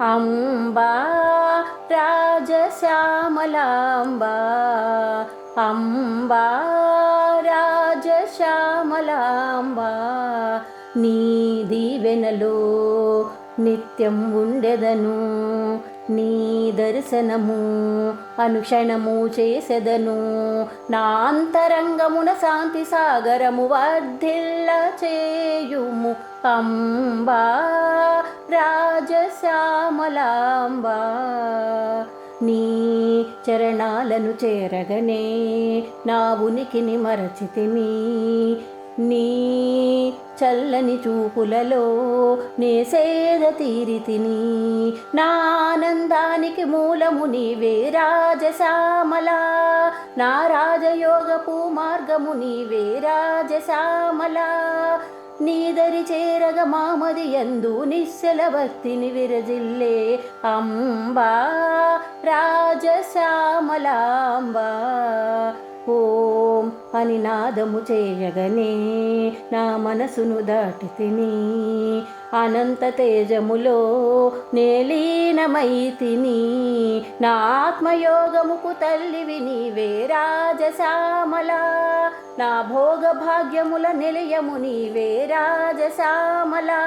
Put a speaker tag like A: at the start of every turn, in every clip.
A: అంబా రాజశ్యామలాంబా అంబా రాజశ్యామలాంబా నీ దీవెనలో నిత్యం ఉండెదను నీ దర్శనము అనుక్షణము చేసెదను. నా అంతరంగమున శాంతి సాగరము వర్ధిల్ల చేయుము అంబా రాజశ్యామలాంబ నీ చరణాలను చేరగనే నా ఉనికిని మరచితిని నీ చల్లని చూపులలో నే సేద తీరితిని. నా ఆనందానికి మూలము నీవే రాజశ్యామలా నా రాజయోగపు మార్గము నీవే రాజశ్యామలా. నీదరి చేరగ మామది ఎందు నిశ్చలవక్తిని విరజిల్లే అంబా రాజశ్యామలాంబా. ఓ అని నాదము చేయగనే నా మనసును దాటి తిని అనంత తేజములో నేలీనమై తిని నా ఆత్మయోగముకు తల్లివి నీవే రాజశ్యామలా నా భోగ భాగ్యముల నిలయము నీవే రాజశ్యామలా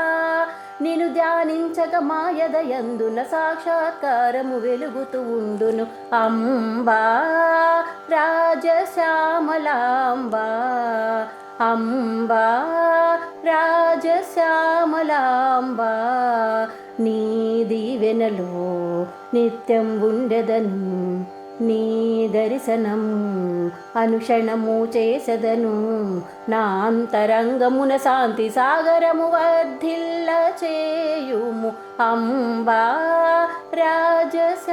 A: నేను ధ్యానించక మాయదయందున సాక్షాత్కారము వెలుగుతూ ఉండును అంబా. శ్యామలాంబా అంబా రాజశ్యామలాంబా నీ దీవెనలో నిత్యం ఉండెదను నీ దర్శనం అనుషణము చేసదను. నా అంతరంగమున శాంతి సాగరము వర్ధిల్ల చేయుము అంబా రాజశ్యామలాంబా.